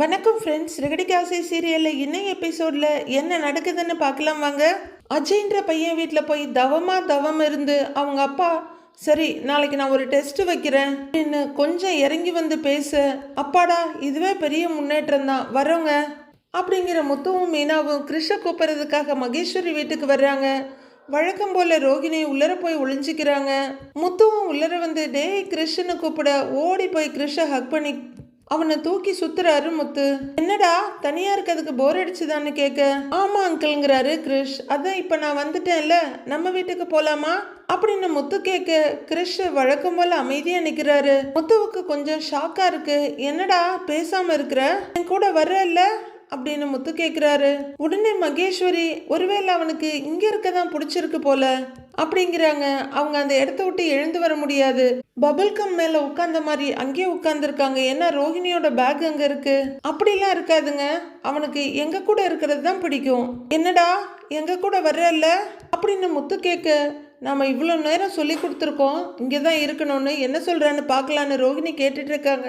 வணக்கம் ஃப்ரெண்ட்ஸ் ரெகடி சீரியலில் இன்னும் எபிசோடில் என்ன நடக்குதுன்னு பார்க்கலாம் வாங்க. அஜய்ன்ற பையன் வீட்டில் போய் தவமாக தவம் இருந்து அவங்க அப்பா சரி நாளைக்கு நான் ஒரு டெஸ்ட் வைக்கிறேன். அப்படின்னு கொஞ்சம் இறங்கி வந்து பேச அப்பாடா இதுவே பெரிய முன்னேற்றம் தான். வரோங்க. அப்படிங்கிற முத்துவும் மீனாவும் கிருஷ்ண கூப்பிட்றதுக்காக மகேஸ்வரி வீட்டுக்கு வர்றாங்க. வழக்கம் போல ரோகிணி உள்ளர போய் ஒளிஞ்சிக்கிறாங்க. முத்துவும் உள்ளர வந்து டேய் கிருஷ்ணனை கூப்பிட ஓடி போய் கிருஷ்ண ஹக் பண்ணி அவனை தூக்கி சுத்துறாரு முத்து என்னடா தனியா இருக்கிறதுக்கு போர் அடிச்சுதான்னு கேட்க ஆமா அங்கிள்ங்கிறாரு கிரிஷ். அதான் இப்ப நான் வந்துட்டேன்ல நம்ம வீட்டுக்கு போலாமா? அப்படின்னு முத்து கேட்க கிரிஷ் வழக்கம் போல அமைதியா நிக்கிறாரு. முத்துவுக்கு கொஞ்சம் ஷாக்கா இருக்கு. என்னடா பேசாம இருக்கிற? என் கூட வர்றல்ல? அப்படின்னு முத்து கேக்குறாரு. உடனே மகேஸ்வரி ஒருவேளை அவனுக்கு இங்க இருக்க தான் பிடிச்சிருக்கு போல. அப்படிங்கிறாங்க. அவங்க அந்த இடத்த விட்டு எழுந்து வர முடியாது. பபிள் கம் மேல உட்கார்ந்த மாதிரி அங்கேயே உட்கார்ந்துருக்காங்க. ஏன்னா ரோஹிணியோட பேக் அங்க இருக்கு. அப்படிலாம் இருக்காதுங்க. அவனுக்கு எங்க கூட இருக்கிறது தான் பிடிக்கும். என்னடா எங்க கூட வர்றல்ல அப்படின்னு முத்து கேட்க நாம இவ்வளோ நேரம் சொல்லி கொடுத்துருக்கோம். இங்கே தான் இருக்கணும்னு என்ன சொல்றான்னு பார்க்கலான்னு ரோஹிணி கேட்டுட்டு இருக்காங்க.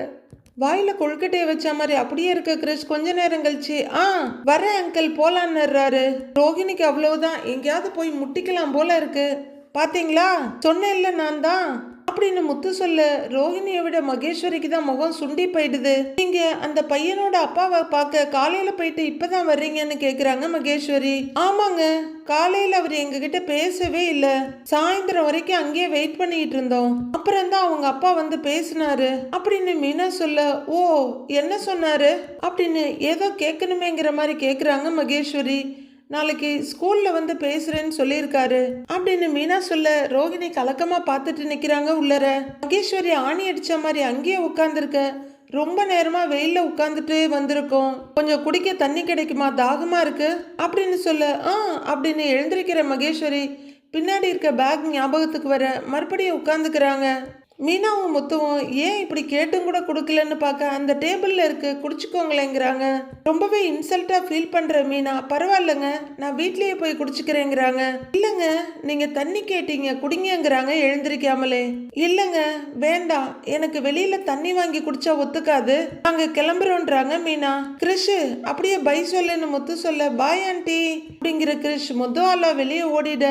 வாயில கொழுக்கட்டையை வச்ச மாதிரி அப்படியே இருக்க கிரிஷ் கொஞ்ச நேரம் கழிச்சு ஆ வரேன் அங்கிள் போலான்னுறாரு ரோஹிணிக்கு அவ்வளவுதான். எங்கேயாவது போய் முட்டிக்கலாம் போல இருக்கு. பாத்தீங்களா? சொன்னேன்ல நான் தான். அப்படின்னு முத்து சொல்ல ரோஹிணியை விட மகேஸ்வரிக்கு தான் முகம் சுண்டி போயிடுது. நீங்க அந்த பையனோட அப்பாவை பார்க்க காலையில போயிட்டு இப்பதான் வர்றீங்கன்னு கேக்குறாங்க மகேஸ்வரி. ஆமாங்க காலையில அவர் எங்ககிட்ட பேசவே இல்ல. சாயந்தரம் வரைக்கும் அங்கேயே வெயிட் பண்ணிட்டு இருந்தோம். அப்புறம் தான் அவங்க அப்பா வந்து பேசினாரு. அப்படின்னு மீனா சொல்ல ஓ என்ன சொன்னாரு? அப்படின்னு ஏதோ கேட்கணுமேங்கிற மாதிரி கேக்குறாங்க மகேஸ்வரி. நாளைக்கு ஸ்கூல்ல வந்து பேசுறேன்னு சொல்லியிருக்காரு. அப்படின்னு மீனா சொல்ல ரோஹிணி கலக்கமா பார்த்துட்டு நிக்கிறாங்க உள்ளர. மகேஸ்வரி ஆணி அடிச்ச மாதிரி அங்கேயே உட்காந்துருக்க ரொம்ப நேரமா வெயில்ல உட்காந்துட்டு வந்திருக்கோம். கொஞ்சம் குடிக்க தண்ணி கிடைக்குமா? தாகமா இருக்கு. அப்படின்னு சொல்ல ஆ அப்படின்னு எழுந்திருக்கிற மகேஸ்வரி பின்னாடி இருக்க பேக் ஞாபகத்துக்கு வர மறுபடியும் உட்காந்துக்கிறாங்க மீனாவும் முத்துவும் ஏன் இப்படி கேட்டும் கூட கொடுக்கலன்னு பார்க்க அந்த டேபிளில் இருக்கு குடிச்சுக்கோங்களேங்கிறாங்க. ரொம்பவே இன்சல்ட்டாக ஃபீல் பண்ணுற மீனா பரவாயில்லைங்க நான் வீட்லேயே போய் குடிச்சுக்கிறேங்கிறாங்க. இல்லைங்க நீங்கள் தண்ணி கேட்டீங்க குடிங்கங்கிறாங்க எழுந்திருக்காமலே. இல்லைங்க வேண்டாம் எனக்கு வெளியில் தண்ணி வாங்கி குடிச்சா ஒத்துக்காது. நாங்கள் கிளம்புறோன்றாங்க மீனா. கிறிஷு அப்படியே பை சொல்லுன்னு முத்து சொல்ல பாய் ஆண்டி அப்படிங்கிற கிறிஷ் முத்துவாலா வெளியே ஓடிட.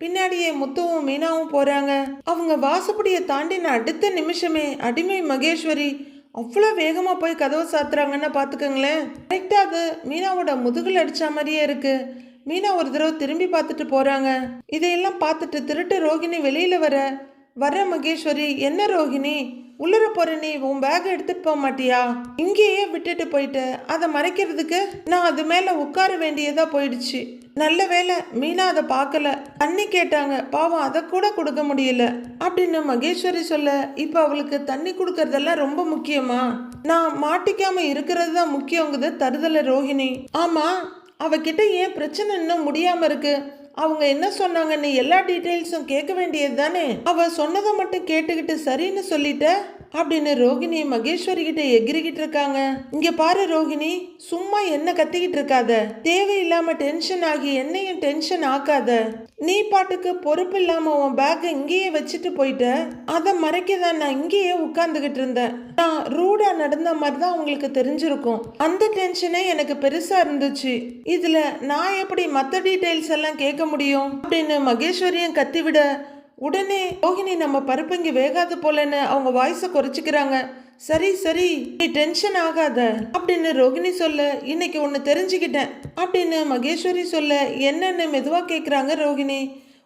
பின்னாடியே முத்துவும் மீனாவும் போறாங்க. அவங்க வாசப்படியை தாண்டின அடுத்த நிமிஷமே அடிமை மகேஸ்வரி அவ்வளோ வேகமா போய் கதவை சாத்துறாங்கன்னு பார்த்துக்கோங்களேன். கரெக்டாக அது. மீனாவோட முதுகில் அடிச்ச மாதிரியே இருக்கு. மீனா ஒரு தடவை திரும்பி பார்த்துட்டு போறாங்க. இதையெல்லாம் பார்த்துட்டு திருட்டு ரோகிணி வெளியில வர வர மகேஸ்வரி என்ன ரோகிணி? உள்ளர போற நீ உன் பேக் எடுத்துட்டு போக மாட்டியா? இங்கேயே விட்டுட்டு போயிட்டு. அதை மறைக்கிறதுக்கு நான் அது மேல உட்கார வேண்டியதா போயிடுச்சு. நல்ல வேலை மீனா அதை பார்க்கல. தண்ணி கேட்டாங்க பாவம் அதை கூட கொடுக்க முடியல. அப்படின்னு மகேஸ்வரி சொல்ல இப்போ அவளுக்கு தண்ணி கொடுக்கறதெல்லாம் ரொம்ப முக்கியமா? நான் மாட்டிக்காம இருக்கிறது தான் முக்கியங்குது தருதல ரோஹிணி. ஆமா அவகிட்ட ஏன் பிரச்சனை இன்னும் முடியாம இருக்கு? அவங்க என்ன சொன்னாங்கன்னு எல்லா டீட்டெயில்ஸும் கேட்க வேண்டியது தானே? அவ சொன்னதை மட்டும் கேட்டுக்கிட்டு சரின்னு சொல்லிட்ட? அப்படின்னு ரோகிணி மகேஸ்வரி கிட்ட எகிரிக்கிட்டு இருக்காங்க. இங்க பாரு ரோகிணி சும்மா என்ன கத்திக்கிட்டு இருக்காத. தேவையில்லாம டென்ஷன் ஆகி என்னையும் டென்ஷன் ஆக்காத. நீ பாட்டுக்கு பொறுப்பு இல்லாம உன் பேக்கை இங்கேயே வச்சுட்டு போயிட்ட. அதை மறைக்க தான் நான் இங்கேயே உட்கார்ந்துகிட்டு இருந்தேன். நான் ரூடா நடந்த மாதிரி தான் உங்களுக்கு தெரிஞ்சிருக்கும். அந்த டென்ஷனே எனக்கு பெருசா இருந்துச்சு. இதுல நான் எப்படி மற்ற டீட்டெயில்ஸ் எல்லாம் கேட்க முடியும். அப்படின்னு மகேஸ்வரியும் கத்திவிட உடனே ரோஹிணி நம்ம பருப்பு இங்கே வேகாது போலன்னு அவங்க வாய்ஸை குறைச்சிக்கிறாங்க. சரி சரி நீ டென்ஷன் ஆகாத அப்படின்னு ரோஹிணி சொல்ல இன்னைக்கு ஒன்று தெரிஞ்சுக்கிட்டேன் அப்படின்னு மகேஸ்வரி சொல்ல என்னன்னு மெதுவாக கேட்குறாங்க ரோஹிணி.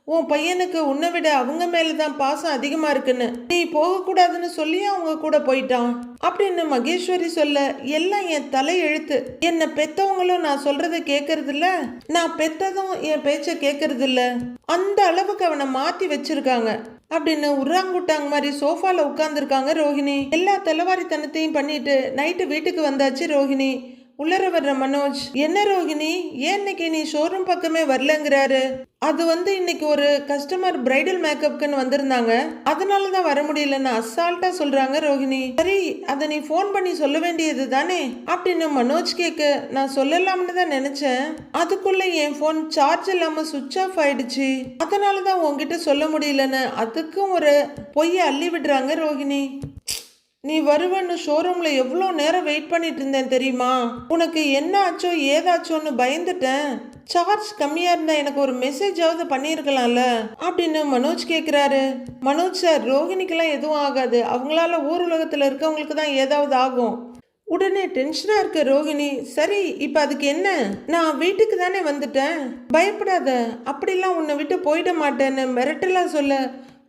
உன் பையனுக்கு உன்னை விட அவங்க மேலே தான் பாசம் அதிகமாக இருக்குன்னு. நீ போகக்கூடாதுன்னு சொல்லி அவங்க கூட போயிட்டான். அப்படின்னு மகேஸ்வரி சொல்ல எல்லாம் என் தலை எழுத்து என்னை பெத்தவங்களும் நான் சொல்கிறத கேட்கறதில்ல நான் பெத்ததும் என் பேச்சை கேட்கறதில்ல அந்த அளவுக்கு அவனை மாற்றி வச்சிருக்காங்க. அப்படின்னு உர்ராங்குட்டாங்க மாதிரி சோஃபாவில் உட்காந்துருக்காங்க ரோஹிணி. எல்லா தலைவாரித்தனத்தையும் பண்ணிட்டு நைட்டு வீட்டுக்கு வந்தாச்சு ரோஹிணி. உள்ளர வர்ற மனோஜ் என்ன ரோஹிணி ஏன் இன்னைக்கு நீ ஷோரூம் பக்கமே வரலங்கிறாரு? அது வந்து இன்னைக்கு ஒரு கஸ்டமர் பிரைடல் மேக்கப்க்குன்னு வந்திருந்தாங்க. அதனால தான் வர முடியலன்னு அசால்ட்டா சொல்றாங்க ரோஹிணி சரி அதை நீ ஃபோன் பண்ணி சொல்ல வேண்டியது தானே? அப்படின்னு மனோஜ் கேக்கு. நான் சொல்லலாம்னு தான் நினைச்சேன். அதுக்குள்ள என் ஃபோன் சார்ஜ் இல்லாம சுவிட்ச் ஆஃப் ஆயிடுச்சு. அதனால தான் உங்ககிட்ட சொல்ல முடியலன்னு அதுக்கும் ஒரு பொய்யை அள்ளி விடுறாங்க ரோஹிணி நீ வருவன்னு ஷோரூமில் எவ்வளோ நேரம் வெயிட் பண்ணிட்டு இருந்தேன் தெரியுமா? உனக்கு என்ன ஆச்சோ ஏதாச்சோன்னு பயந்துட்டேன். சார்ஜ் கம்மியாக இருந்தா எனக்கு ஒரு மெசேஜாவது பண்ணியிருக்கலாம்ல? அப்படின்னு மனோஜ் கேட்குறாரு மனோஜ் சார் ரோஹிணிக்கெல்லாம் எதுவும் ஆகாது. அவங்களால ஊர் உலகத்தில் இருக்கவங்களுக்கு தான் ஏதாவது ஆகும். உடனே டென்ஷனாக இருக்க ரோஹிணி சரி இப்போ அதுக்கு என்ன? நான் வீட்டுக்கு தானே வந்துட்டேன். பயப்படாத அப்படிலாம் உன்னை விட்டு போயிட மாட்டேன்னு மிரட்டலாக சொல்ல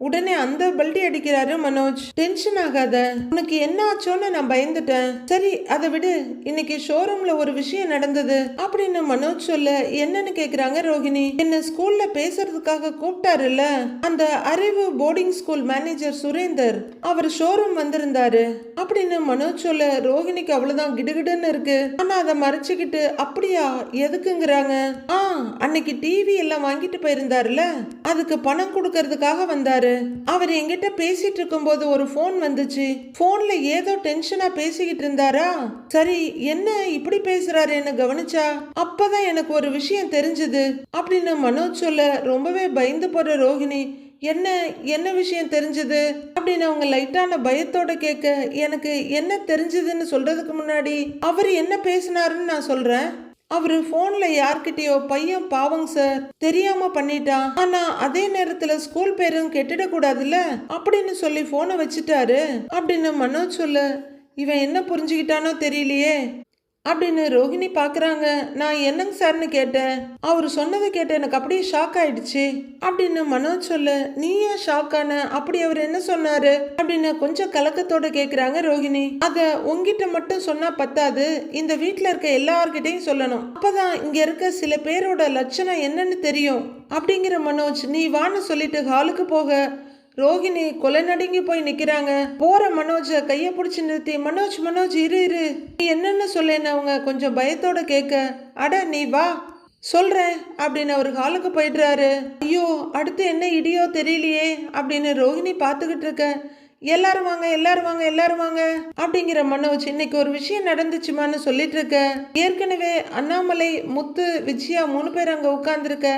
உடனே அந்த பல்டி அடிக்கிறாரு மனோஜ். டென்ஷன் ஆகாத. உனக்கு என்ன ஆச்சோன்னு நான் பயந்துட்டேன். சரி அதை விடு. இன்னைக்கு ஷோரூம்ல ஒரு விஷயம் நடந்தது. அப்படின்னு மனோஜ் சொல்ல என்னன்னு கேக்குறாங்க ரோகிணி என்ன ஸ்கூல்ல பேசுறதுக்காக கூப்பிட்டாருல்ல? அந்த Arivu boarding school manager Surender அவர் ஷோரூம் வந்திருந்தாரு. அப்படின்னு மனோஜ் சொல்ல ரோஹிணிக்கு அவ்வளவுதான் கிடுகிடுன்னு இருக்கு. ஆனா அதை மறைச்சுக்கிட்டு அப்படியா? எதுக்குங்கிறாங்க? ஆ அன்னைக்கு டிவி எல்லாம் வாங்கிட்டு போயிருந்தாருல அதுக்கு பணம் கொடுக்கறதுக்காக வந்தாரு. அவர் என்கிட்ட பேசிட்டு இருக்கும்போது ஒரு ஃபோன் வந்துச்சு. ஃபோன்ல ஏதோ டென்ஷனா பேசிக்கிட்டு இருந்தாரா? சரி என்ன இப்படி பேசுறாருன்னு கவனிச்சா? அப்பதான் எனக்கு ஒரு விஷயம் தெரிஞ்சது. அப்படின்னு மனோஜ் சொல்ல ரொம்பவே பயந்து போற ரோஹிணி என்ன என்ன விஷயம் தெரிஞ்சது? அப்படின்னு அவங்க லைட்டான பயத்தோட கேட்க எனக்கு என்ன தெரிஞ்சதுன்னு சொல்றதுக்கு முன்னாடி அவர் என்ன பேசினாருன்னு நான் சொல்றேன். அவரு ஃபோனில் யார்கிட்டயோ பையன் பாவங்க சார் தெரியாம பண்ணிட்டான். ஆனா அதே நேரத்துல ஸ்கூல் பேரும் கெட்டிட கூடாதுல்ல? அப்படின்னு சொல்லி போனை வச்சுட்டாரு. அப்படின்னு மனோஜ் சொல்ல இவன் என்ன புரிஞ்சுக்கிட்டானோ தெரியலையே. அப்படின்னு ரோஹிணி பார்க்குறாங்க நான் என்னங்க சார்னு கேட்டேன். அவர் சொன்னதை கேட்டு எனக்கு அப்படியே ஷாக் ஆயிடுச்சு. அப்படின்னு மனோஜ் சொல்ல நீ ஏன் ஷாக் ஆன? அப்படி அவர் என்ன சொன்னாரு? அப்படின்னு கொஞ்சம் கலக்கத்தோட கேட்குறாங்க ரோஹிணி அதை உங்ககிட்ட மட்டும் சொன்னா பத்தாது. இந்த வீட்டில் இருக்க எல்லார்கிட்டையும் சொல்லணும். அப்பதான் இங்க இருக்க சில பேரோட லட்சணம் என்னன்னு தெரியும். அப்படிங்கிற மனோஜ் நீ வான்னு சொல்லிட்டு ஹாலுக்கு போக. ரோகிணி கொலை நடுங்கி போய் நிக்கிறாங்க. போற மனோஜ கைய பிடிச்சி நிறுத்தி மனோஜ் மனோஜ் இரு இரு. நீ என்னன்னு சொல்லேன்னு அவங்க கொஞ்சம் பயத்தோட கேட்க அட நீ வா. சொல்கிறேன் அப்படின்னு அவர் ஹாலுக்கு போயிடுறாரு. ஐயோ அடுத்து என்ன இடியோ தெரியலையே. அப்படின்னு ரோஹிணி பார்த்துக்கிட்டு இருக்க எல்லாரும் வாங்க எல்லாரும் வாங்க எல்லாரும் வாங்க. அப்படிங்கிற மனோஜ் இன்னைக்கு ஒரு விஷயம் நடந்துச்சுமான்னு சொல்லிட்டு இருக்க. ஏற்கனவே அண்ணாமலை முத்து விஜயா மூணு பேர் அங்கே உட்காந்துருக்க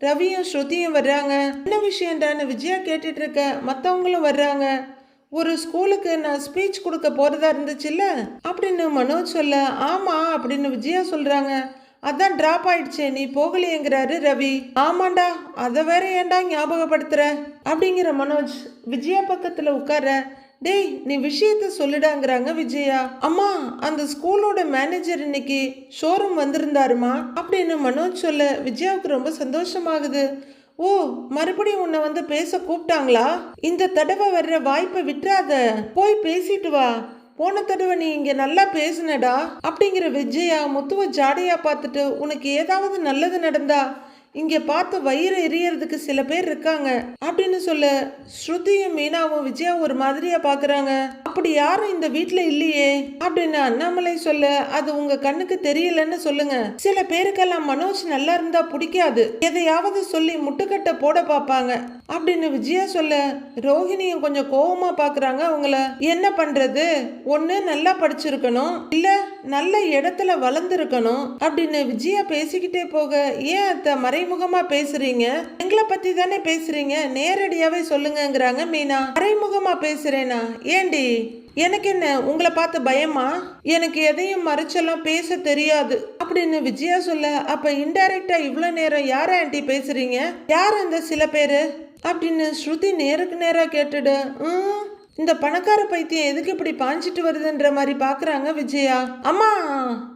ரவியும் ஸ்ருதியும் வர்றாங்க. என்ன விஷயம்டான்னு விஜயா கேட்டுட்டு இருக்க மற்றவங்களும் வர்றாங்க. ஒரு ஸ்கூலுக்கு நான் ஸ்பீச் கொடுக்க போறதா இருந்துச்சுல்ல? அப்படின்னு மனோஜ் சொல்ல ஆமா அப்படின்னு விஜயா சொல்றாங்க. அதான் டிராப் ஆயிடுச்சு நீ போகலையேங்கிறாரு ரவி. ஆமாண்டா அதை வேற ஏன்டா ஞாபகப்படுத்துற? அப்படிங்கிற மனோஜ் விஜயா பக்கத்துல உட்கார டேய் நீ விஷயத்த சொல்லிடாங்கிறாங்க விஜயா. அம்மா அந்த ஸ்கூலோட மேனேஜர் இன்னைக்கு ஷோரூம் வந்திருந்தாருமா? அப்படின்னு மனோஜ் சொல்ல விஜயாவுக்கு ரொம்ப சந்தோஷமாகுது. ஓ மறுபடியும் உன்னை வந்து பேச கூப்பிட்டாங்களா? இந்த தடவை வர்ற வாய்ப்பை விட்டுறாத. போய் பேசிட்டு வா. போன தடவை நீ இங்க நல்லா பேசுனடா. அப்படிங்கிற விஜயா முத்துவ ஜாடையா பார்த்துட்டு உனக்கு ஏதாவது நல்லது நடந்தா இங்கே பார்த்து வயிறு எரியறதுக்கு சில பேர் இருக்காங்க. அப்படின்னு சொல்ல ஸ்ருதியும் மீனாவும் விஜயா ஒரு மாதிரியா பாக்குறாங்க அப்படி யாரும் இந்த வீட்டில் இல்லையே? அப்படின்னு அண்ணாமலை சொல்ல அது உங்க கண்ணுக்கு தெரியலன்னு சொல்லுங்க. சில பேருக்கெல்லாம் மனோஜ் நல்லா இருந்தா பிடிக்காது. எதையாவது சொல்லி முட்டுக்கட்டை போட பார்ப்பாங்க. அப்படின்னு விஜயா சொல்ல ரோஹிணியும் கொஞ்சம் கோபமா பாக்குறாங்க அவங்கள. என்ன பண்றது? ஒண்ணு நல்லா படிச்சிருக்கணும் இல்ல நல்ல இடத்துல வளர்ந்துருக்கணும் அப்படின்னு விஜயா பேசிக்கிட்டே போக ஏன் அத்த மறைமுகமா பேசுறீங்க? எங்களை பத்தி தானே பேசுறீங்க? நேரடியாவே சொல்லுங்கங்கிறாங்க மீனா. மறைமுகமா பேசுறேனா? ஏண்டி? எனக்கு என்ன உங்களை பார்த்து பயமா? எனக்கு எதையும் மறைச்செல்லாம் பேச தெரியாது. அப்படின்னு விஜயா சொல்ல அப்ப இன்டைரக்டா இவ்வளோ நேரம் யார ஆண்டி பேசுறீங்க? யார் அந்த சில பேரு? அப்படின்னு ஸ்ருதி நேருக்கு நேராக கேட்டுடு. "ம், இந்த பணக்கார பைத்தியம் எதுக்கு இப்படி பாஞ்சிட்டு வருதுன்ற மாதிரி பார்க்குறாங்க விஜயா. அம்மா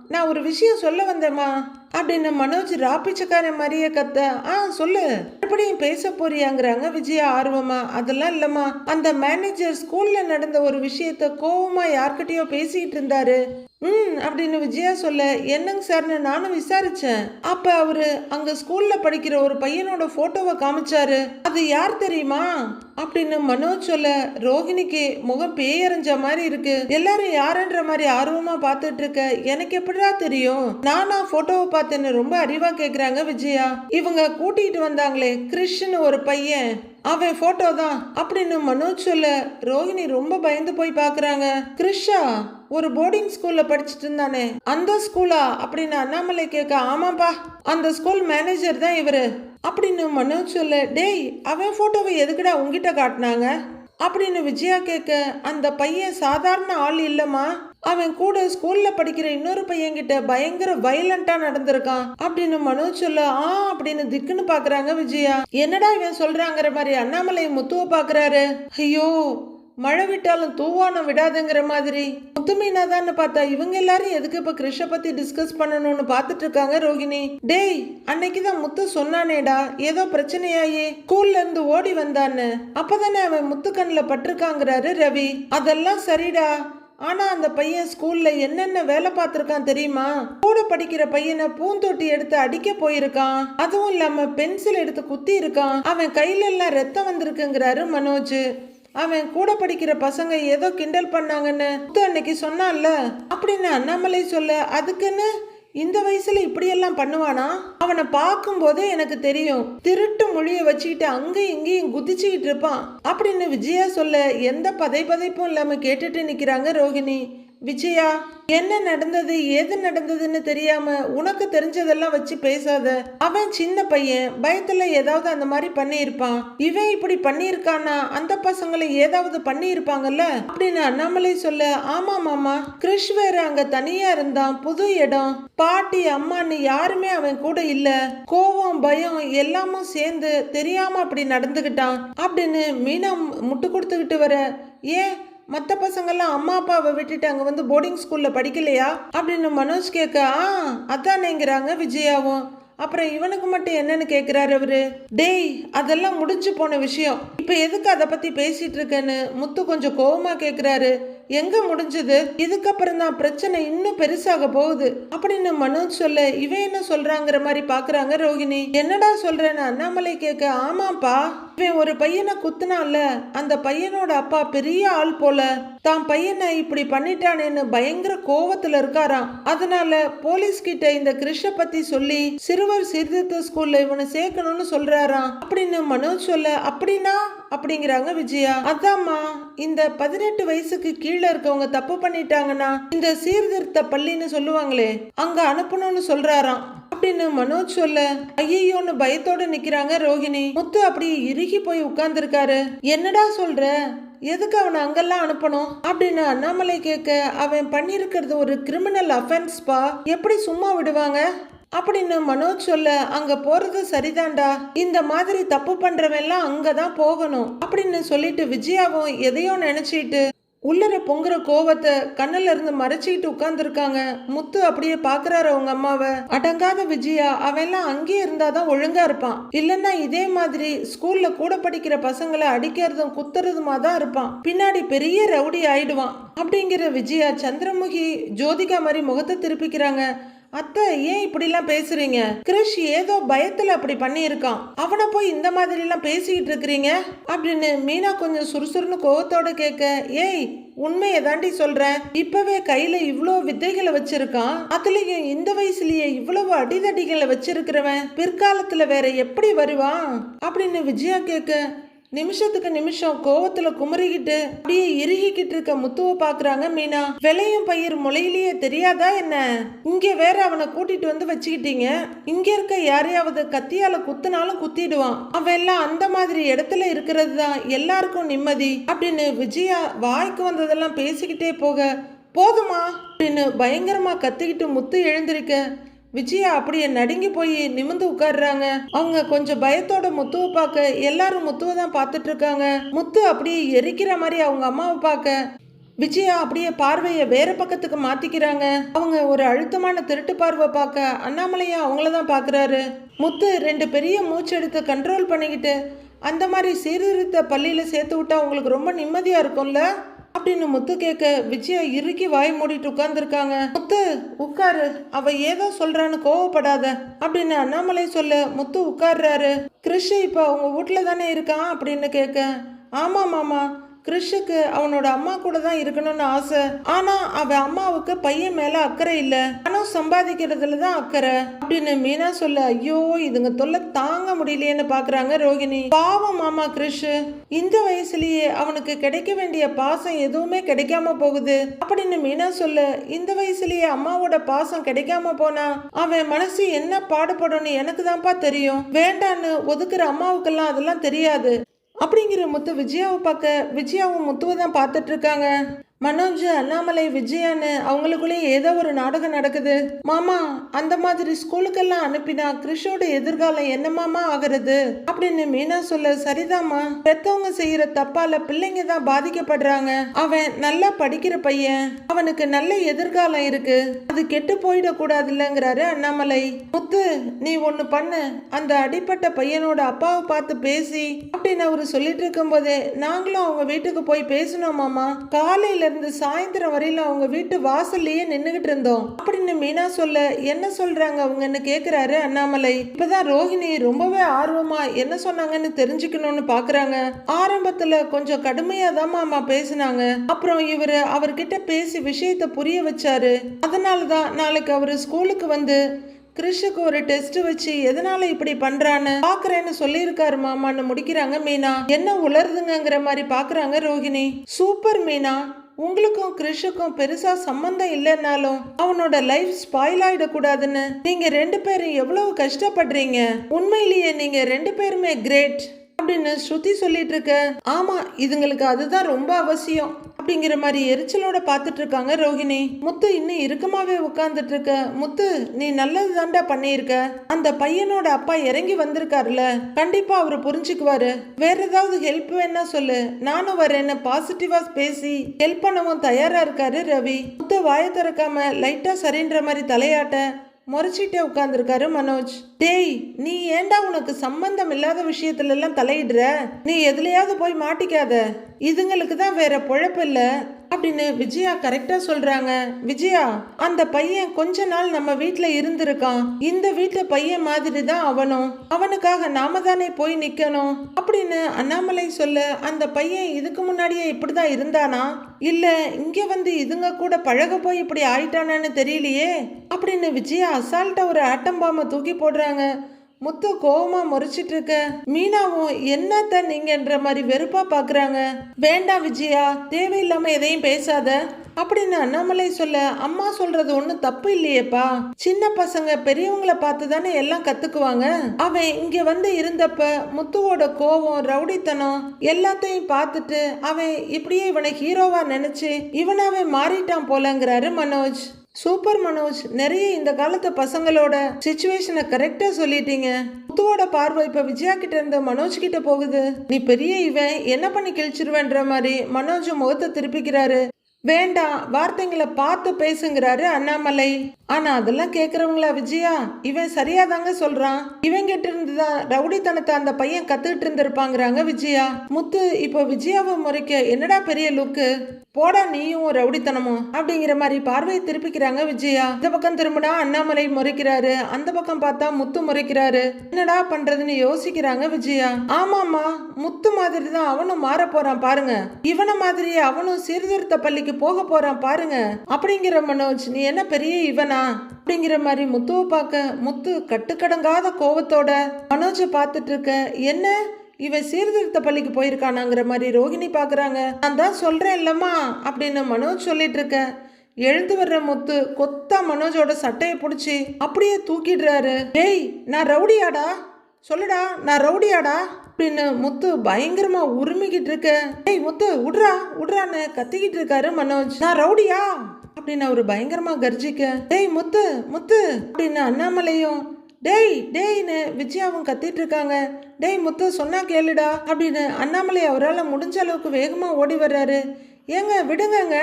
நான் ஒரு விஷயம் சொல்ல வந்தேம்மா அப்படின்னு மனோஜ் ராப்பிச்சக்காரன் மாதிரியே கத்த. ஆ சொல்லு. மறுபடியும் பேச போறியாங்கிறாங்க விஜயா ஆர்வமா. அதெல்லாம் இல்லம்மா அந்த மேனேஜர் ஸ்கூல்ல நடந்த ஒரு விஷயத்த கோவமா யார்கிட்டயோ பேசிட்டு இருந்தாரு. ம் அப்படின்னு விஜயா சொல்ல என்னங்க சார்னு நானும் விசாரிச்சேன். அப்ப அவரு அங்க ஸ்கூல்ல படிக்கிற ஒரு பையனோட போட்டோவை காமிச்சாரு. அது யார் தெரியுமா? அப்படின்னு மனோஜ் சொல்ல ரோஹிணிக்கு முகம் பேயறிஞ்ச மாதிரி இருக்கு. எல்லாரும் யாருன்ற மாதிரி ஆர்வமா பார்த்துட்டு இருக்க எனக்கு எப்படிடா தெரியும்? நானா போட்டோவை பார்த்தேன்னு ரொம்ப அறிவா கேக்குறாங்க விஜயா. இவங்க கூட்டிட்டு வந்தாங்களே கிறிஷ்னு ஒரு பையன். அவன் ஃபோட்டோ தான். அப்படின்னு மனோஜ் சொல்ல ரோஹிணி ரொம்ப பயந்து போய் பார்க்குறாங்க கிருஷா ஒரு போர்டிங் ஸ்கூல்ல படிச்சுட்டு இருந்தானே. அந்த ஸ்கூலா அப்படின்னு அண்ணாமலை கேட்க ஆமாப்பா அந்த ஸ்கூல் மேனேஜர் தான் இவரு. அப்படின்னு மனோஜ் சொல்ல டேய் அவன் ஃபோட்டோவை எதுக்குடா உங்ககிட்ட காட்டினாங்க? அப்படின்னு விஜயா கேட்க அந்த பையன் சாதாரண ஆள் இல்லைம்மா. அவன் கூட ஸ்கூல்ல படிக்கிற இன்னொரு பையன்கிட்ட பயங்கர வயலண்டா நடந்திருக்கான். அப்படின்னு மனோஜ் சொல்ல ஆ அப்படின்னு திக்குன்னு பாக்குறாங்க விஜயா. என்னடா இவன் சொல்றாங்கிற மாதிரி அண்ணாமலை முத்துவ பாக்குறாரு? ஐயோ மழை விட்டாலும் தூவானம் விடாதுங்கிற மாதிரி. முத்துமீனா தான் பார்த்தா இவங்க எல்லாரும் எதுக்கு இப்ப கிருஷ பத்தி டிஸ்கஸ் பண்ணணும்னு பாத்துட்டு இருக்காங்க ரோகிணி? டேய் அன்னைக்கு தான் முத்து சொன்னானேடா ஏதோ பிரச்சனையாயி. ஸ்கூல்ல இருந்து ஓடி வந்தான்னு. அப்பதானே அவன் முத்து கண்ணில் பட்டிருக்காங்கிறாரு ரவி. அதெல்லாம் சரிடா. ஆனால் அந்த பையன் ஸ்கூலில் என்னென்ன வேலை பார்த்துருக்கான் தெரியுமா? கூட படிக்கிற பையனை பூந்தொட்டி எடுத்து அடிக்க போயிருக்கான். அதுவும் இல்லாம பென்சில் எடுத்து குத்தி இருக்கான். அவன் கையில எல்லாம் ரத்தம் வந்திருக்குங்கிறாரு மனோஜ். அவன் கூட படிக்கிற பசங்க ஏதோ கிண்டல் பண்ணாங்கன்னு அன்னைக்கு சொன்னான்ல. அப்படின்னு அண்ணாமலை சொல்ல அதுக்குன்னு இந்த வயசுல இப்படியெல்லாம் பண்ணுவானா? அவனை பார்க்கும்போதே எனக்கு தெரியும். திருட்டு மொழியை வச்சுக்கிட்டு அங்கேயும் இங்கேயும் குதிச்சுக்கிட்டு இருப்பான். அப்படின்னு விஜயா சொல்ல எந்த பதை பதைப்பும் இல்லாம கேட்டுட்டு நிக்கிறாங்க ரோகிணி விஜயா என்ன நடந்தது ஏது நடந்ததுன்னு தெரியாம உனக்கு தெரிஞ்சதெல்லாம் வச்சு பேசாத. அவன் சின்ன பையன் பயத்துல ஏதாவது அந்த மாதிரி பண்ணியிருப்பான். இவன் இப்படி பண்ணியிருக்கானா அந்த பசங்களை ஏதாவது பண்ணியிருப்பாங்கல்ல? அப்படின்னு அண்ணாமலை சொல்ல ஆமா மாமா கிறிஷ் வேற அங்க தனியா இருந்தான் புது இடம். பாட்டி அம்மான்னு யாருமே அவன் கூட இல்ல. கோவம் பயம் எல்லாமும் சேர்ந்து தெரியாம அப்படி நடந்துகிட்டான். அப்படின்னு மீனா முட்டு கொடுத்துக்கிட்டு வர ஏன் மற்ற பசங்கெல்லாம் அம்மா அப்பாவை விட்டுட்டு அங்கே வந்து போர்டிங் ஸ்கூலில் படிக்கலையா? அப்படின்னு மனோஜ் கேட்க ஆ அதானேங்கிறாங்க விஜயாவும். அப்புறம் இவனுக்கு மட்டும் என்னன்னு கேட்குறாரு அவரு? டேய் அதெல்லாம் முடிஞ்சு போன விஷயம். இப்போ எதுக்கு அதை பற்றி பேசிகிட்டு இருக்கேன்னு? முத்து கொஞ்சம் கோபமாக கேட்குறாரு எங்க முடிஞ்சது? இதுக்கப்புறம் தான் பிரச்சனை இன்னும் பெருசாக போகுது. அப்படின்னு மனோஜ் சொல்ல இவன் என்ன சொல்றாங்கிற மாதிரி பாக்குறாங்க ரோகிணி. என்னடா சொல்றேன்னு அண்ணாமலை கேட்க ஆமாப்பா இவன் ஒரு பையனை குத்துனான்ல. அந்த பையனோட அப்பா பெரிய ஆள் போல. தான் பையனை இப்படி பண்ணிட்டானேன்னு பயங்கர கோவத்துல இருக்காராம். அதனால போலீஸ் கிட்ட இந்த கிருஷ பத்தி சொல்லி சிறுவர் சீர்திருத்த ஸ்கூல்ல இவனை சேர்க்கணும்னு சொல்றாராம். அப்படின்னு மனோஜ் சொல்ல அப்படின்னா? அப்படிங்கிறாங்க விஜயா. அதாம்மா இந்த பதினெட்டு வயசுக்கு கீழே இருக்கவங்க தப்பு பண்ணிட்டாங்கன்னா இந்த சீர்திருத்த பள்ளின்னு சொல்லுவாங்களே அங்க அனுப்பணும்னு சொல்றாராம். அப்படின்னு மனோஜ் சொல்ல ஐயோன்னு பயத்தோட நிக்கிறாங்க ரோகிணி முத்து அப்படியே இறுகி போய் உட்கார்ந்துருக்காரு. என்னடா சொல்ற? எதுக்கு அவனை அங்கெல்லாம் அனுப்பணும்? அப்படின்னு அண்ணாமலை கேட்க அவன் பண்ணியிருக்கிறது ஒரு கிரிமினல் அஃபென்ஸ்பா எப்படி சும்மா விடுவாங்க? அப்படின்னு மனோஜ் சொல்ல அங்க போறது சரிதான்டா. இந்த மாதிரி தப்பு பண்றவெல்லாம் அங்கதான் போகணும். அப்படின்னு சொல்லிட்டு விஜயாவும் எதையோ நினைச்சிட்டு உள்ளர பொங்குற கோவத்தை கண்ணுல இருந்து மறைச்சிக்கிட்டு உட்காந்துருக்காங்க முத்து அப்படியே பாக்குறாரு அவங்க அம்மாவை. அடங்காத விஜயா அவெல்லாம் அங்கேயே இருந்தாதான் ஒழுங்கா இருப்பான். இல்லைன்னா இதே மாதிரி ஸ்கூல்ல கூட படிக்கிற பசங்களை அடிக்கிறதும் குத்துறதுமா தான் இருப்பான். பின்னாடி பெரிய ரவுடி ஆயிடுவான். அப்படிங்கிற விஜயா சந்திரமுகி ஜோதிகா மாதிரி முகத்தை திருப்பிக்கிறாங்க. அத்தை ஏன் இப்படிலாம் பேசுறீங்க? கிரிஷ் ஏதோ பயத்துல அப்படி பண்ணியிருக்கான். அவனை போய் இந்த மாதிரி எல்லாம் பேசிக்கிட்டு இருக்கிறீங்க? அப்படின்னு மீனா கொஞ்சம் சுறுசுறுன்னு கோவத்தோட கேட்க ஏய் உண்மையை தாண்டி சொல்றேன் இப்பவே கையில இவ்வளோ வித்தைகளை வச்சிருக்கான். அதுலயும் இந்த வயசுலயே இவ்வளவு அடிதடிகளை வச்சிருக்கிறவன். பிற்காலத்துல வேற எப்படி வருவான்? அப்படின்னு விஜயா கேட்க நிமிஷத்துக்கு நிமிஷம் கோவத்துல குமரிக்கிட்டு அப்படியே இறுகிக்கிட்டு இருக்க முத்துவ பாக்குறாங்க மீனா. விளையும் பயிர் முளையிலேயே தெரியாதா என்ன? இங்க வேற அவனை கூட்டிட்டு வந்து வச்சுக்கிட்டீங்க. இங்க இருக்க யாரையாவது கத்தியால குத்துனாலும் குத்திடுவான். அவன் எல்லாம் அந்த மாதிரி இடத்துல இருக்கிறது தான் எல்லாருக்கும் நிம்மதி அப்படின்னு விஜயா வாய்க்கு வந்ததெல்லாம் பேசிக்கிட்டே போக போதுமா? அப்படின்னு பயங்கரமா கத்திக்கிட்டு முத்து எழுந்திருக்க விஜயா அப்படியே நடுங்கி போய் நிமிந்து உட்கார்றாங்க. அவங்க கொஞ்சம் பயத்தோட முத்துவை பார்க்க எல்லாரும் முத்துவை தான் பார்த்துட்டு இருக்காங்க முத்து அப்படியே எரிக்கிற மாதிரி அவங்க அம்மாவை பார்க்க. விஜயா அப்படியே பார்வையை வேற பக்கத்துக்கு மாத்திக்கிறாங்க. அவங்க ஒரு அழுத்தமான திருட்டு பார்வை பார்க்க அண்ணாமலையா அவங்கள தான் பார்க்குறாரு. முத்து ரெண்டு பெரிய மூச்சு எடுத்து கண்ட்ரோல் பண்ணிக்கிட்டு அந்த மாதிரி சீர்திருத்த பள்ளியில் சேர்த்து விட்டா உங்களுக்கு ரொம்ப நிம்மதியாக இருக்கும்ல? அப்படின்னு முத்து கேட்க விஜயா இறுக்கி வாய் மூடிட்டு உட்கார்ந்துருக்காங்க. முத்து உட்காரு. அவ ஏதோ சொல்றான்னு கோவப்படாத அப்படின்னு அண்ணாமலை சொல்ல முத்து உட்கார்றாரு. கிருஷ் இப்போ அவங்க வீட்டில் தானே இருக்கான் அப்படின்னு கேட்க. ஆமா மாமா கிறிஷுக்கு அவனோட அம்மா கூட தான் இருக்கணும்னு ஆசை. ஆனா அவன் அம்மாவுக்கு பையன் மேல அக்கறை இல்ல. பணம் சம்பாதிக்கிறதுல தான் அக்கறை. அப்படின்னு மீனா சொல்ல ஐயோ இதுங்க தொல்லை தாங்க முடியலையேன்னு பாக்குறாங்க ரோகிணி. பாவம் மாமா கிறிஷ் இந்த வயசுலயே அவனுக்கு கிடைக்க வேண்டிய பாசம் எதுவுமே கிடைக்காம போகுது. அப்படின்னு மீனா சொல்ல இந்த வயசுலயே அம்மாவோட பாசம் கிடைக்காம போனா அவன் மனசு என்ன பாடுபடும்னு எனக்கு தான்ப்பா தெரியும். வேண்டான்னு ஒதுக்குற அம்மாவுக்கெல்லாம் அதெல்லாம் தெரியாது. அப்படிங்கிற முத்து விஜயாவை பார்க்க விஜயாவும் முத்துவை தான் பார்த்துட்ருக்காங்க மனோஜ் அண்ணாமலை விஜயான்னு அவங்களுக்குள்ளே ஏதோ ஒரு நாடகம் நடக்குது. மாமா அந்த மாதிரி ஸ்கூலுக்கெல்லாம் அனுப்பினா கிறிஷோட எதிர்காலம் என்ன மாமா அப்படின்னு மீனா சொல்ல சரிதாம்மா. பெத்தவங்க செய்யற தப்பால பிள்ளைங்க தான் பாதிக்கப்படுறாங்க. அவன் நல்லா படிக்கிற பையன். அவனுக்கு நல்ல எதிர்காலம் இருக்கு. அது கெட்டு போயிடக்கூடாதுல்லங்கிறாரு அண்ணாமலை. முத்து நீ ஒன்னு பண்ணு. அந்த அடிப்பட்ட பையனோட அப்பாவை பார்த்து பேசி அப்படின்னு அவரு சொல்லிட்டு இருக்கும்போதே நாங்களும் அவங்க வீட்டுக்கு போய் பேசணும் மாமா. காலையில இருந்து சாயந்தரம் வரையில அவங்க வீட்டு வாசல்லையே நின்னுகிட்டு இருந்தோம். அப்படின்னு மீனா சொல்ல என்ன சொல்றாங்க அவங்கன்னு கேட்குறாரு அண்ணாமலை. இப்போதான் ரோஹிணி ரொம்பவே ஆர்வமா என்ன சொன்னாங்கன்னு தெரிஞ்சுக்கணும்னு பாக்குறாங்க. ஆரம்பத்துல கொஞ்சம் கடுமையா தான் மாமா பேசினாங்க. அப்புறம் இவரு அவர்கிட்ட பேசி விஷயத்த புரிய வச்சாரு. அதனாலதான் நாளைக்கு அவரு ஸ்கூலுக்கு வந்து கிறிஷுக்கு ஒரு டெஸ்ட் வச்சு எதனால இப்படி பண்றான்னு பாக்குறேன்னு சொல்லியிருக்காரு மாமான்னு முடிக்கிறாங்க மீனா. என்ன உலருதுங்கிற மாதிரி பாக்குறாங்க ரோஹிணி. சூப்பர் மீனா. உங்களுக்கும் கிறிஷுக்கும் பெருசா சம்பந்தம் இல்லைன்னாலும் அவனோட லைஃப் ஸ்பாயில் ஆயிடக்கூடாதுன்னு நீங்க ரெண்டு பேரும் எவ்வளவு கஷ்டப்படுறீங்க? உண்மையிலேயே நீங்க ரெண்டு பேருமே கிரேட் அப்படின்னு ஸ்ருதி சொல்லிட்டு இருக்க. ஆமா இதுங்களுக்கு அதுதான் ரொம்ப அவசியம். அப்படிங்கிற மாதிரி எரிச்சலோட பார்த்துட்டு இருக்காங்க ரோஹிணி முத்து இன்னும் இறுக்கமாவே உட்கார்ந்துட்டு இருக்க. முத்து நீ நல்லது தாண்டா பண்ணியிருக்க. அந்த பையனோட அப்பா இறங்கி வந்திருக்காருல. கண்டிப்பா அவரு புரிஞ்சுக்குவாரு. வேற ஏதாவது ஹெல்ப் வேணா சொல்லு. நானும் வரேன்னு பாசிட்டிவா பேசி ஹெல்ப் பண்ணவும் தயாரா இருக்காரு ரவி. முத்து வாயை திறக்காம லைட்டா சரின்ற மாதிரி தலையாட்ட. முறைச்சிட்டே உட்கார்ந்துருக்காரு மனோஜ். டேய் நீ ஏன்டா உனக்கு சம்பந்தம் இல்லாத விஷயத்துல எல்லாம் தலையிடுற? நீ எதுலையாவது போய் மாட்டிக்காத. இதுங்களுக்கு தான் வேற பொழப்பு இல்லை. அப்படின்னு விஜயா கரெக்டா சொல்றாங்க. விஜயா அந்த பையன் கொஞ்ச நாள் நம்ம வீட்டுல இருந்திருக்கான். இந்த வீட்டு பையன் மாதிரி தான் அவனும். அவனுக்காக நாம தானே போய் நிக்கணும். அப்படின்னு அண்ணாமலை சொல்ல அந்த பையன் இதுக்கு முன்னாடியே இப்படிதான் இருந்தானா? இல்ல இங்க வந்து இதுங்க கூட பழக போய் இப்படி ஆயிட்டானான்னு தெரியலையே? அப்படின்னு விஜயா அசால்ட்டா ஒரு ஆட்டம் பாம்பை தூக்கி போடுறாங்க. முத்து கோவமா முறைச்சிட்டு இருக்க. மீனாவும் என்னத்த நீங்கன்ற மாதிரி வெறுப்பா பாக்குறாங்க. வேண்டாம் விஜயா தேவையில்லாம எதையும் பேசாத. அப்படின்னு அண்ணாமலை சொல்ல அம்மா சொல்றது ஒன்றும் தப்பு இல்லையேப்பா. சின்ன பசங்க பெரியவங்கள பார்த்து தானே எல்லாம் கத்துக்குவாங்க? அவன் இங்க வந்து இருந்தப்ப முத்துவோட கோவம் ரவுடித்தனம் எல்லாத்தையும் பார்த்துட்டு அவன் இப்படியே இவனை ஹீரோவா நினைச்சு இவனாவே மாறிட்டான் போலங்கிறாரு மனோஜ். சூப்பர் மனோஜ் நிறைய இந்த காலத்து பசங்களோட சுச்சுவேஷனை கரெக்டா சொல்லிட்டீங்க. முத்துவோட பார்வை இப்ப விஜயா கிட்ட இருந்து மனோஜ் கிட்ட போகுது. நீ பெரிய இவன் என்ன பண்ணி கிழிச்சிருவேன்ற மாதிரி மனோஜ் முகத்தை திருப்பிக்கிறாரு. வேண்டாம் வார்த்தைங்களை பார்த்து பேசுங்கிறாரு அண்ணாமலை. ஆனா அதெல்லாம் கேக்குறவங்களா விஜயா? இவன் சரியாதாங்க சொல்றான். இவன் கிட்ட இருந்துதான் ரவுடித்தனத்தை அந்த பையன் கத்துக்கிட்டு இருந்திருப்பாங்கிறாங்க விஜயா. முத்து இப்போ விஜயாவை முறைக்க என்னடா பெரிய லுக்கு? போடா நீயும் ரவுடித்தனமும் அப்படிங்கிற மாதிரி பார்வையை திருப்பிக்கிறாங்க விஜயா. இந்த பக்கம் திரும்பினா அண்ணாமலை முறைக்கிறாரு. அந்த பக்கம் பார்த்தா முத்து முறைக்கிறாரு. என்னடா பண்றதுன்னு யோசிக்கிறாங்க விஜயா. ஆமாமா முத்து மாதிரி தான் அவனும் மாற போறான் பாருங்க. இவன மாதிரி அவனும் சீர்திருத்த பள்ளிக்கு போக போறான் பாருங்க. அப்படிங்கிற மனோஜ் நீ என்ன பெரிய இவனா? அப்படிங்கிற மாதிரி முத்துவை பார்க்க முத்து கட்டுக்கடங்காத கோவத்தோட மனோஜை பார்த்துட்டு இருக்க என்ன? இவன் சீர்திருத்த பள்ளிக்கு போயிருக்கானாங்கிற மாதிரி ரோகிணி பாக்குறாங்க நான் தான் சொல்றேன் இல்லம்மா அப்படின்னு மனோஜ் சொல்லிட்டு இருக்க. எழுந்து வர்ற முத்து கொத்தா மனோஜோட சட்டையை பிடிச்சி அப்படியே தூக்கிடுறாரு. டேய் நான் ரவுடியாடா? சொல்லுடா நான் ரவுடியாடா? அப்படின்னு முத்து பயங்கரமா உருமிக்கிட்டு இருக்க டேய் முத்து விட்றா விட்றான்னு கத்திக்கிட்டு இருக்காரு மனோஜ். நான் ரவுடியா? அப்படின்னு அவர் பயங்கரமா கர்ஜிக்க. டேய் முத்து முத்து அப்படின்னு அண்ணாமலையும் டேய் டேய்னு விஜயாவும் கத்திட்டு இருக்காங்க. டேய் முத்து சொன்னா கேளுடா அப்படின்னு அண்ணாமலை அவரால் முடிஞ்ச அளவுக்கு வேகமாக ஓடி வர்றாரு. ஏங்க விடுங்கங்க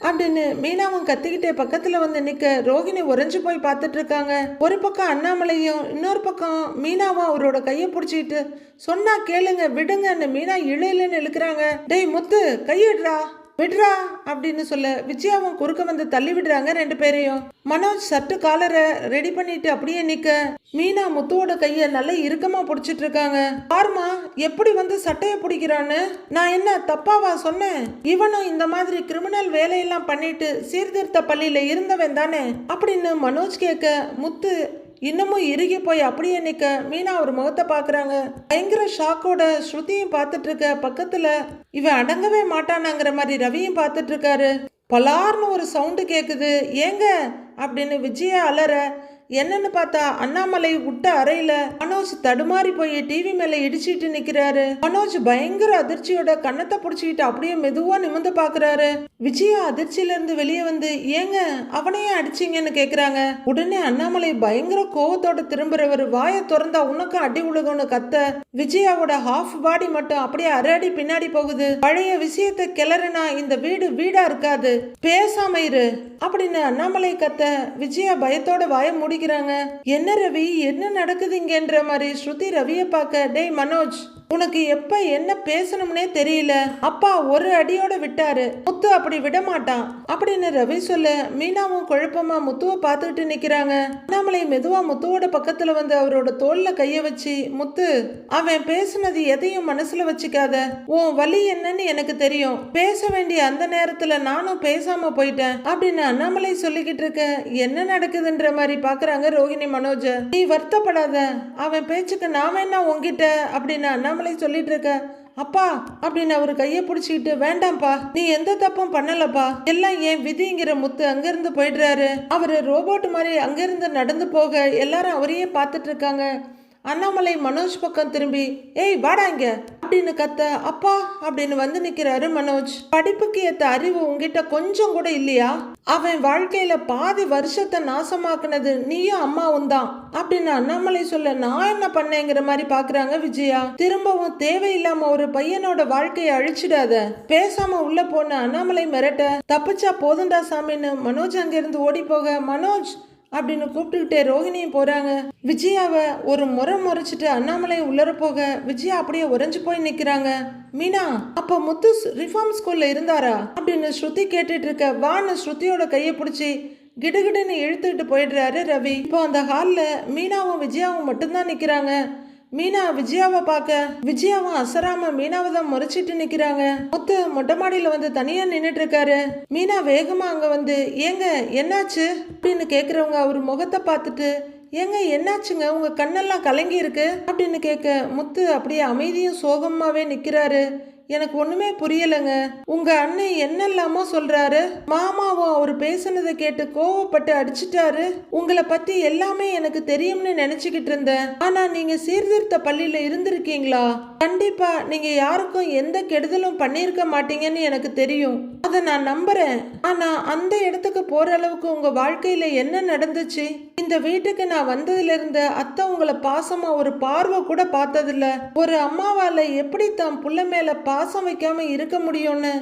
அப்படின்னு மீனாவும் கத்திக்கிட்டே பக்கத்தில் வந்து நிற்க ரோகிணி உறைஞ்சு போய் பார்த்துட்டு இருக்காங்க. ஒரு பக்கம் அண்ணாமலையும் இன்னொரு பக்கம் மீனாவும் அவரோட கையை பிடிச்சிக்கிட்டு சொன்னா கேளுங்க விடுங்கன்னு மீனா இழையிலன்னு இழுக்கிறாங்க. டேய் முத்து கையிடுறா. விடுறா அப்படின்னு சொல்ல விஜயாவும் குறுக்க வந்து தள்ளி விடுறாங்க ரெண்டு பேரையும். மனோஜ் சட்டு காலரை ரெடி பண்ணிட்டு அப்படியே நிக்க. மீனா முத்துவோட கைய நல்லா இறுக்கமா பிடிச்சிட்டு இருக்காங்க. பாருமா எப்படி வந்து சட்டைய பிடிக்கிறான்னு? நான் என்ன தப்பாவா சொன்னேன்? இவனும் இந்த மாதிரி கிரிமினல் வேலையெல்லாம் பண்ணிட்டு சீர்திருத்த பள்ளியில இருந்தவன் தானே? அப்படின்னு மனோஜ் கேட்க முத்து இன்னமும் இறுகி போய் அப்படியே நிற்க மீனா ஒரு முகத்தை பார்க்குறாங்க. பயங்கர ஷாக்கோட ஸ்ருதியும் பார்த்துட்டு இருக்க பக்கத்தில் இவன் அடங்கவே மாட்டானாங்கிற மாதிரி ரவியும் பார்த்துட்டு இருக்காரு பலார்னு ஒரு சவுண்டு கேட்குது ஏங்க? அப்படின்னு விஜயா அலற. என்னன்னு பார்த்தா அண்ணாமலை விட்ட அறையில மனோஜ் தடுமாறி போய் டிவி மேல இடிச்சிட்டு நிக்கிறாரு. மனோஜ் பயங்கர அதிர்ச்சியோட கன்னத்தை புடிச்சுக்கிட்டு அப்படியே மெதுவா நிமிந்து பாக்குறாரு விஜயா அதிர்ச்சியிலேருந்து வெளியே வந்து ஏங்க அவனையே அடிச்சிங்கன்னு கேட்குறாங்க உடனே அண்ணாமலை பயங்கர கோவத்தோட திரும்புறவர் வாயை திறந்தா உனக்கும் அடி உழுகும்னு கத்த. விஜயாவோட ஹாஃப் பாடி மட்டும் அப்படியே அரடி பின்னாடி போகுது. பழைய விஷயத்தை கிளறுனா இந்த வீடு வீடா இருக்காது பேசாம இரு. அப்படின்னு அண்ணாமலை கத்த விஜயா பயத்தோட வாய முடிக்கிறாங்க. என்ன ரவி என்ன நடக்குதுங்கன்ற மாதிரி? ஸ்ருதி ரவியை பார்க்க டேய் மனோஜ் உனக்கு எப்ப என்ன பேசணும்னே தெரியல. அப்பா ஒரு அடியோட விட்டாரு. முத்து அப்படி விட மாட்டான் அப்படின்னு ரவி சொல்ல மீனாவும் குழப்பமா முத்துவை பார்த்துக்கிட்டு நிக்கிறாங்க. அண்ணாமலை மெதுவா முத்துவோட பக்கத்துல வந்து அவரோட தோல்ல கைய வச்சு முத்து அவன் பேசுனது எதையும் மனசுல வச்சுக்காத. உன் வலி என்னன்னு எனக்கு தெரியும். பேச வேண்டிய அந்த நேரத்துல நானும் பேசாம போயிட்டேன். அப்படின்னு அண்ணாமலை சொல்லிக்கிட்டு இருக்க என்ன நடக்குதுன்ற மாதிரி பாக்குறாங்க ரோகிணி மனோஜ. நீ வருத்தப்படாத. அவன் பேச்சுக்கு நான் வேணா உன்கிட்ட அப்படின்னு அண்ணாமலை சொல்லிட்டு இருக்க அப்பா அப்படின்னு அவர் கையை பிடிச்சிக்கிட்டு வேண்டாம்ப்பா நீ எந்த தப்பும் பண்ணலப்பா. எல்லாம் ஏன் விதிங்கிற முத்து அங்கிருந்து போயிடுறாரு. அவர் ரோபோட் மாதிரி அங்கிருந்து நடந்து போக எல்லாரும் அவரையே பார்த்துட்டு இருக்காங்க. அண்ணாமலை மனோஜ் பக்கம் திரும்பி ஏய் வாடா இங்க. அப்படின்னு கத்த அப்பா அப்படின்னு வந்து நிக்கிறாரு மனோஜ். படிப்புக்கு ஏத்த அறிவு உங்ககிட்ட கொஞ்சம் கூட இல்லையா? அவன் வாழ்க்கையில பாதி வருஷத்தை நாசமாக்குனது நீயும் அம்மாவும் தான். அப்படின்னு அண்ணாமலை சொல்ல நான் என்ன பண்ணேங்கிற மாதிரி பாக்குறாங்க விஜயா? திரும்பவும் தேவையில்லாம ஒரு பையனோட வாழ்க்கையை அழிச்சிடாத. பேசாம உள்ள போன அண்ணாமலை மிரட்ட தப்பிச்சா போதுண்டா சாமின்னு. மனோஜ் அங்கிருந்து ஓடி போக மனோஜ் அப்படின்னு கூப்பிட்டுக்கிட்டே ரோஹிணியும் போறாங்க. விஜயாவை ஒரு முறை முறைச்சிட்டு அண்ணாமலை உள்ளர போக விஜயா அப்படியே உறைஞ்சு போய் நிக்கிறாங்க. மீனா அப்ப முத்து ரிஃபார்ம் ஸ்கூல்ல இருந்தாரா? அப்படின்னு ஸ்ருதி கேட்டுட்டு இருக்க வான்னு ஸ்ருதியோட கையை பிடிச்சி கிடுகிடுன்னு இழுத்துக்கிட்டு போயிடுறாரு ரவி. இப்போ அந்த ஹாலில் மீனாவும் விஜயாவும் மட்டும்தான் நிற்கிறாங்க மீனா விஜயாவை பார்க்க. விஜயாவும் அசராம மீனாவை தான் முறைச்சிட்டு நிக்கிறாங்க. முத்து மொட்டை மாடியில வந்து தனியா நின்னுட்டு இருக்காரு மீனா வேகமா அங்க வந்து ஏங்க என்னாச்சு? அப்படின்னு கேக்குறவங்க அவர் முகத்தை பார்த்துட்டு ஏங்க என்னாச்சுங்க? உங்க கண்ணெல்லாம் கலங்கி இருக்கு அப்படின்னு கேட்க முத்து அப்படியே அமைதியும் சோகமாவே நிக்கிறாரு. எனக்கு ஒண்ணுமே புரியலைங்க. உங்க அண்ணன் என்னெல்லாமோ சொல்றாரு. மாமாவும் அவர் பேசுனதை கேட்டு கோவப்பட்டு அடிச்சிட்டாரு. உங்களை பத்தி எல்லாமே எனக்கு தெரியும்னு நினைச்சுக்கிட்டு இருந்தேன். ஆனா நீங்க சீர்திருத்த பள்ளியில இருந்திருக்கீங்களா? கண்டிப்பா நீங்க யாருக்கும் எந்த கெடுதலும் பண்ணியிருக்க மாட்டீங்கன்னு எனக்கு தெரியும். அதை நான் நம்புறேன். ஆனா அந்த இடத்துக்கு போற அளவுக்கு உங்க வாழ்க்கையில என்ன நடந்துச்சு? இந்த வீட்டுக்கு நான் வந்ததுல இருந்து அத்தை உங்களை பாசமா ஒரு பார்வை கூட பார்த்ததில்ல. ஒரு அம்மாவால எப்படி தான் புள்ள மேல பாசம் வைக்காம இருக்க முடியும்னு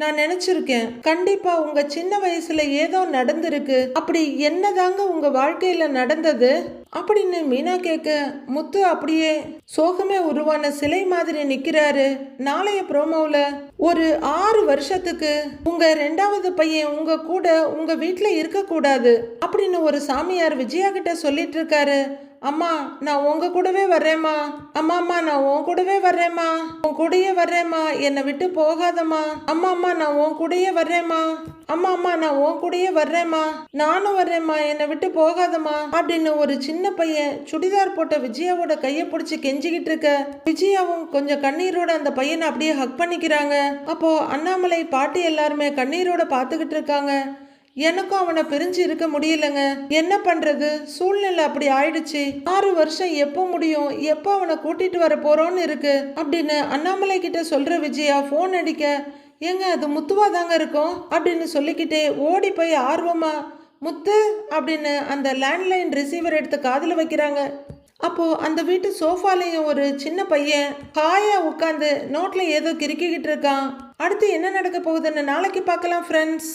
நான் நினைச்சிருக்கேன். கண்டிப்பா உங்க சின்ன வயசுல ஏதோ நடந்திருக்கு. அப்படி என்னதாங்க உங்க வாழ்க்கையில நடந்தது? அப்படின்னு மீனா கேட்க முத்து அப்படியே சோகமே உருவான சிலை மாதிரி நிக்கிறாரு. நாளைய ப்ரோமோவில் ஒரு ஆறு வருஷத்துக்கு உங்க ரெண்டாவது பையன் உங்க கூட உங்க வீட்டில் இருக்கக்கூடாது அப்படின்னு ஒரு சாமியார் விஜயா கிட்ட சொல்லிட்டு இருக்காரு. அம்மா நான் உங்க கூடவே வர்றேம்மா. அம்மா அம்மா நான் உன் கூடவே வர்றேம்மா. உன் கூடயே வர்றேம்மா. என்னை விட்டு போகாதம்மா. அம்மா அம்மா நான் உன் கூடயே வர்றேம்மா. அம்மா அம்மா நான் உன் கூடயே வர்றேம்மா. நானும் வர்றேம்மா. என்னை விட்டு போகாதம்மா. அப்படின்னு ஒரு சின்ன பையன் சுடிதார் போட்ட விஜயாவோட கையை பிடிச்சி கெஞ்சிக்கிட்டு இருக்க. விஜயாவும் கொஞ்சம் கண்ணீரோட அந்த பையனை அப்படியே ஹக் பண்ணிக்கிறாங்க. அப்போ அண்ணாமலை பாட்டி எல்லாருமே கண்ணீரோட பார்த்துக்கிட்டு இருக்காங்க. எனக்கும் அவனை பிரிஞ்சு இருக்க முடியலங்க. என்ன பண்றது? சூழ்நிலை அப்படி ஆயிடுச்சு. ஆறு வருஷம் எப்போ முடியும்? எப்போ அவனை கூட்டிட்டு வர போறோம்னு இருக்கு. அப்படின்னு அண்ணாமலை கிட்ட சொல்ற விஜயா ஃபோன் அடிக்க. ஏங்க அது முத்துவா தாங்க இருக்கும்? அப்படின்னு சொல்லிக்கிட்டே ஓடி போய் ஆர்வமா முத்து அப்படின்னு அந்த லேண்ட்லைன் ரிசீவர் எடுத்து காதில் வைக்கிறாங்க. அப்போ அந்த வீட்டு சோஃபாலையும் ஒரு சின்ன பையன் காயாக உட்காந்து நோட்ல ஏதோ கிறுக்கிக்கிட்டு இருக்கான். அடுத்து என்ன நடக்க போகுதுன்னு நாளைக்கு பார்க்கலாம் ஃப்ரெண்ட்ஸ்